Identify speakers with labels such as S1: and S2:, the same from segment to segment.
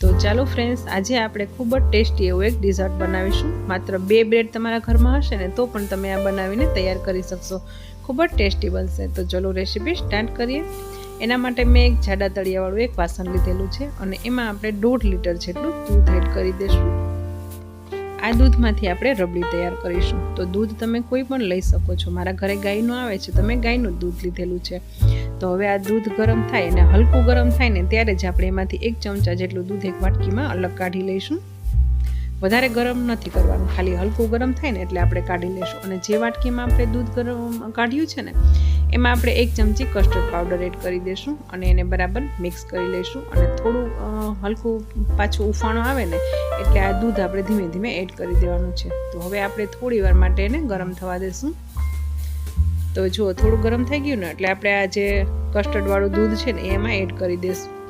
S1: તો ચાલો ફ્રેન્ડ્સ આજે આપણે ખૂબ જ ટેસ્ટી એવું એક ડિઝર્ટ બનાવીશું. માત્ર બે બ્રેડ તમારા ઘરમાં હશે ને, તો પણ તમે આ બનાવીને તૈયાર કરી શકશો. ખૂબ જ ટેસ્ટી બનશે. તો ચલો રેસીપી સ્ટાર્ટ કરીએ. એના માટે મેં એક જાડા તળિયાવાળું એક વાસણ લીધેલું છે અને એમાં આપણે દોઢ લીટર જેટલું દૂધ એડ કરી દઈશું. આ દૂધમાંથી આપણે રબડી તૈયાર કરીશું. તો દૂધ તમે કોઈ પણ લઈ શકો છો. મારા ઘરે ગાયનું આવે છે તમે ગાયનું દૂધ લીધેલું છે. તો હવે આ દૂધ ગરમ થાય અને હલકું ગરમ થાય ને ત્યારે જ આપણે એમાંથી એક ચમચા જેટલું દૂધ એક વાટકીમાં અલગ કાઢી લઈશું. વધારે ગરમ નથી કરવાનું, ખાલી હલકું ગરમ થાય ને એટલે આપણે કાઢી લઈશું. અને જે વાટકીમાં આપણે દૂધ ગરમ કાઢ્યું છે ને, એમાં આપણે એક ચમચી કસ્ટર્ડ પાવડર એડ કરી દઈશું અને એને બરાબર મિક્સ કરી લઈશું. અને થોડું હલકું પાછું ઉફાણો આવે ને એટલે આ દૂધ આપણે ધીમે ધીમે એડ કરી દેવાનું છે. તો હવે આપણે થોડી વાર માટે એને ગરમ થવા દઈશું તો જુઓ થોડું ગરમ થઈ ગયું ને, એટલે આપણે આ જે કસ્ટર્ડવાળું દૂધ છે ને, એમાં એડ કરી દઈશું.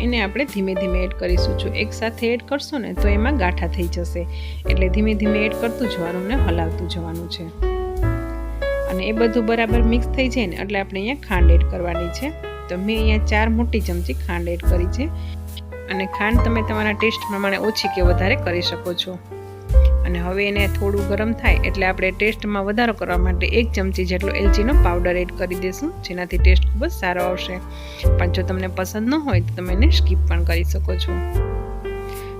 S1: એને આપણે ધીમે ધીમે એડ કરીશું. જો એકસાથે એડ કરશો ને, તો એમાં ગાંઠા થઈ જશે. એટલે ધીમે ધીમે એડ કરતું જવાનું ને હલાવતું જવાનું છે. અને એ બધું બરાબર મિક્સ થઈ જાય ને, એટલે આપણે અહીંયા ખાંડ એડ કરવાની છે. તો મેં અહીંયા ચાર મોટી ચમચી ખાંડ એડ કરી છે. અને ખાંડ તમે તમારા ટેસ્ટ પ્રમાણે ઓછી કે વધારે કરી શકો છો. અને હવે એને થોડું ગરમ થાય એટલે આપણે ટેસ્ટમાં વધારો કરવા માટે એક ચમચી જેટલો એલચીનો પાવડર એડ કરી દઈશું જેનાથી ટેસ્ટ ખૂબ જ સારો આવશે. પણ જો તમને પસંદ ન હોય તો તમે એને સ્કીપ પણ કરી શકો છો.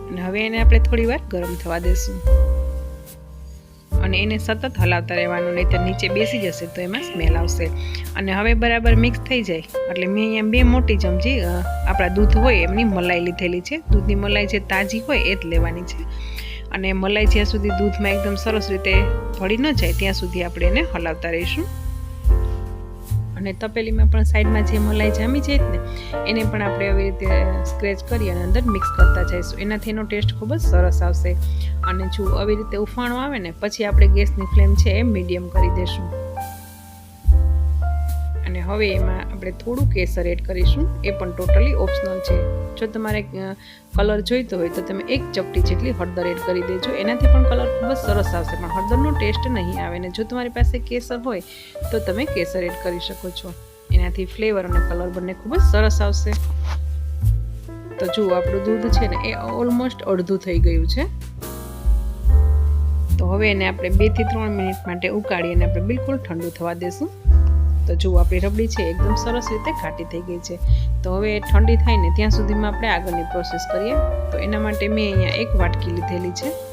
S1: અને હવે એને આપણે થોડી વાર ગરમ થવા દઈશું અને એને સતત હલાવતા રહેવાનું નહીં તો નીચે બેસી જશે તો એમાં સ્મેલ આવશે. અને હવે બરાબર મિક્સ થઈ જાય, એટલે મેં અહીંયા બે મોટી ચમચી આપણા દૂધ હોય એમની મલાઈ લીધેલી છે. દૂધની મલાઈ જે તાજી હોય એ જ લેવાની છે. અને મલાઈ જ્યાં સુધી દૂધમાં એકદમ સરસ રીતે ભળી ન જાય, ત્યાં સુધી આપણે એને હલાવતા રહીશું. અને તપેલીમાં પણ સાઈડમાં જે મલાઈ જામી જાય ને, એને પણ આપણે આવી રીતે સ્ક્રેચ કરી અને અંદર મિક્સ કરતા જઈશું. એનાથી એનો ટેસ્ટ ખૂબ જ સરસ આવશે. અને જો આવી રીતે ઉફાણો આવે ને, પછી આપણે ગેસની ફ્લેમ છે એ મીડિયમ કરી દઈશું અને હવે એમાં આપણે થોડું કેસર એડ કરીશું. એ પણ ટોટલી ઓપ્શનલ છે. જો તમારે કલર જોઈતો હોય તો તમે એક ચપટી જેટલી હળદર એડ કરી દેજો. એનાથી પણ કલર ખૂબ જ સરસ આવશે, પણ હળદરનો ટેસ્ટ નહીં આવે ને જો તમારી પાસે કેસર હોય તો તમે કેસર એડ કરી શકો છો. એનાથી ફ્લેવર અને કલર બંને ખૂબ જ સરસ આવશે. તો જુઓ, આપણું દૂધ છે ને એ ઓલમોસ્ટ અડધું થઈ ગયું છે. તો હવે એને આપણે બેથી ત્રણ મિનિટ માટે ઉકાળીને આપણે બિલકુલ ઠંડુ થવા દેશું. તો જુઓ, આપણી રબડી છે એકદમ સરસ રીતે ઘાટી થઈ ગઈ છે. તો હવે ઠંડી થાય ને ત્યાં સુધીમાં આપણે આગળની પ્રોસેસ કરીએ. તો એના માટે મેં અહીંયા એક વાટકી લીધેલી છે.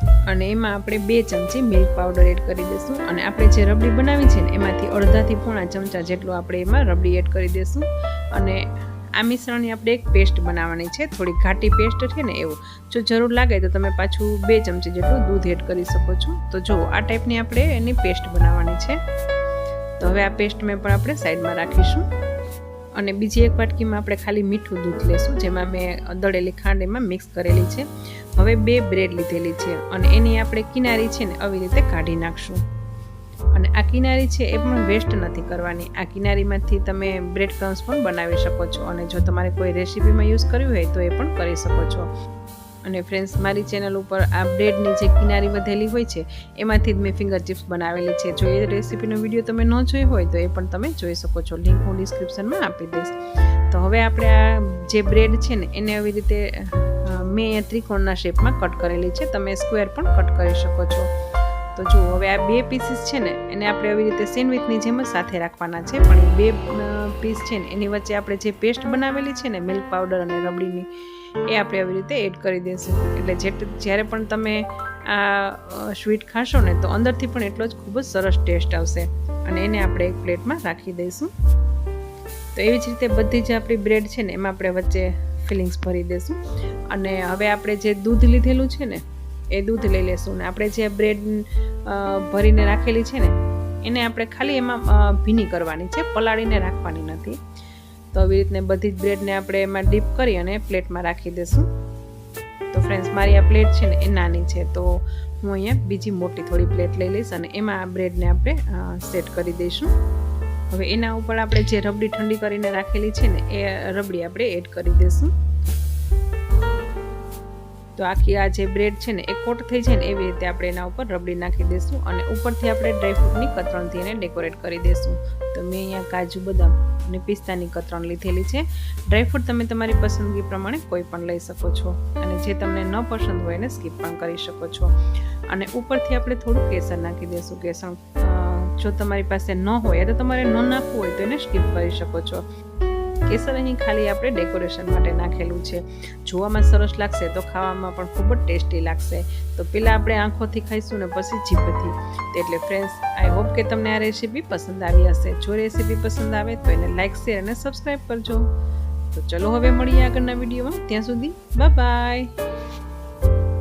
S1: અને એમાં આપણે બે ચમચી મિલ્ક પાવડર એડ કરી દઈશું. અને આપણે જે રબડી બનાવી છે ને, એમાંથી અડધાથી પોણા ચમચા જેટલું આપણે એમાં રબડી એડ કરી દઈશું. અને આ મિશ્રણની આપણે એક પેસ્ટ બનાવવાની છે. થોડી ઘાટી પેસ્ટ છે ને એવું. જો જરૂર લાગે તો તમે પાછું બે ચમચી જેટલું દૂધ એડ કરી શકો છો. તો જો આ ટાઈપની આપણે એની પેસ્ટ બનાવવાની છે. તો હવે આ પેસ્ટ મેં પણ આપણે સાઈડમાં રાખીશું. અને બીજી એક વાટકીમાં આપણે ખાલી મીઠું દૂધ લેશું, જેમાં મેં દળેલી ખાંડ એમાં મિક્સ કરેલી છે. હવે બે બ્રેડ લીધેલી છે અને એની આપણે કિનારી છે ને આવી રીતે કાઢી નાખશું. અને આ કિનારી છે એ પણ વેસ્ટ નથી કરવાની. આ કિનારીમાંથી તમે બ્રેડ ક્રમ્સ પણ બનાવી શકો છો અને જો તમારે કોઈ રેસીપીમાં યુઝ કરવી હોય તો એ પણ કરી શકો છો. અને ફ્રેન્ડ્સ મારી ચેનલ ઉપર આ બ્રેડની જે કિનારી વધેલી હોય છે, એમાંથી જ મેં ફિંગર ચિપ્સ બનાવેલી છે. જો એ રેસીપીનો વીડિયો તમે ન જોઈ હોય તો એ પણ તમે જોઈ શકો છો. લિંક હું ડિસ્ક્રિપ્શનમાં આપી દઈશ. તો હવે આપણે આ જે બ્રેડ છે ને, એને આવી રીતે મેં ત્રિકોણના શેપમાં કટ કરેલી છે. તમે સ્ક્વેર પણ કટ કરી શકો છો. તો જુઓ, હવે આ બે પીસીસ છે ને, એને આપણે આવી રીતે સેન્ડવિચની જેમ જ સાથે રાખવાના છે. પણ એ બે પીસ છે ને, એની વચ્ચે આપણે જે પેસ્ટ બનાવેલી છે ને મિલ્ક પાવડર અને રબડીની, એ આપણે આવી રીતે એડ કરી દઈશું. એટલે જે, જ્યારે પણ તમે આ સ્વીટ ખાશો ને, તો અંદરથી પણ એટલો જ ખૂબ જ સરસ ટેસ્ટ આવશે. અને એને આપણે એક પ્લેટમાં રાખી દઈશું. તો એવી જ રીતે બધી જ આપણી બ્રેડ છે ને, એમાં આપણે વચ્ચે ફિલિંગ્સ ભરી દઈશું. અને હવે આપણે જે દૂધ લીધેલું છે ને, એ દૂધ લઈ લેશું. ને આપણે જે બ્રેડ ભરીને રાખેલી છે ને, એને આપણે ખાલી એમાં ભીની કરવાની છે, પલાળીને રાખવાની નથી. તો આવી રીતને બધી જ બ્રેડને આપણે એમાં ડીપ કરી અને પ્લેટમાં રાખી દઈશું તો ફ્રેન્ડ્સ, મારી આ પ્લેટ છે ને એ નાની છે, તો હું અહીંયા બીજી મોટી થોડી પ્લેટ લઈ લઈશ અને એમાં આ બ્રેડને આપણે સેટ કરી દઈશું. હવે એના ઉપર આપણે જે રબડી ઠંડી કરીને રાખેલી છે ને, એ રબડી આપણે એડ કરી દઈશું. તો આખી આ જે બ્રેડ છે ને, એ કોટ થઈ જાય ને, એવી રીતે આપણે એના ઉપર રબડી નાખી દઈશું અને ઉપરથી આપણે ડ્રાયફ્રૂટની કતરણથી એને ડેકોરેટ કરી દઈશું તો મેં અહીંયા કાજુ બદામ અને પિસ્તાની કતરણ લીધેલી છે. ડ્રાયફ્રૂટ તમે તમારી પસંદગી પ્રમાણે કોઈ પણ લઈ શકો છો અને જે તમને ન પસંદ હોય એને સ્કીપ પણ કરી શકો છો. અને ઉપરથી આપણે થોડું કેસર નાખી દઈશું કેસર જો તમારી પાસે ન હોય, તો તમારે ન નાખવું હોય તો એને સ્કીપ કરી શકો છો. કેસર અહીં ખાલી આપણે ડેકોરેશન માટે નાખેલું છે. જોવામાં સરસ લાગશે, તો ખાવામાં પણ ખૂબ જ ટેસ્ટી લાગશે. તો પહેલાં આપણે આંખોથી ખાઈશું ને પછી જીભથી. એટલે ફ્રેન્ડ્સ આઈ હોપ કે તમને આ રેસીપી પસંદ આવી હશે. જો રેસીપી પસંદ આવે તો એને લાઇક શેર અને સબસ્ક્રાઈબ કરજો. તો ચલો હવે મળીએ આગળના વિડીયોમાં ત્યાં સુધી બાય બાય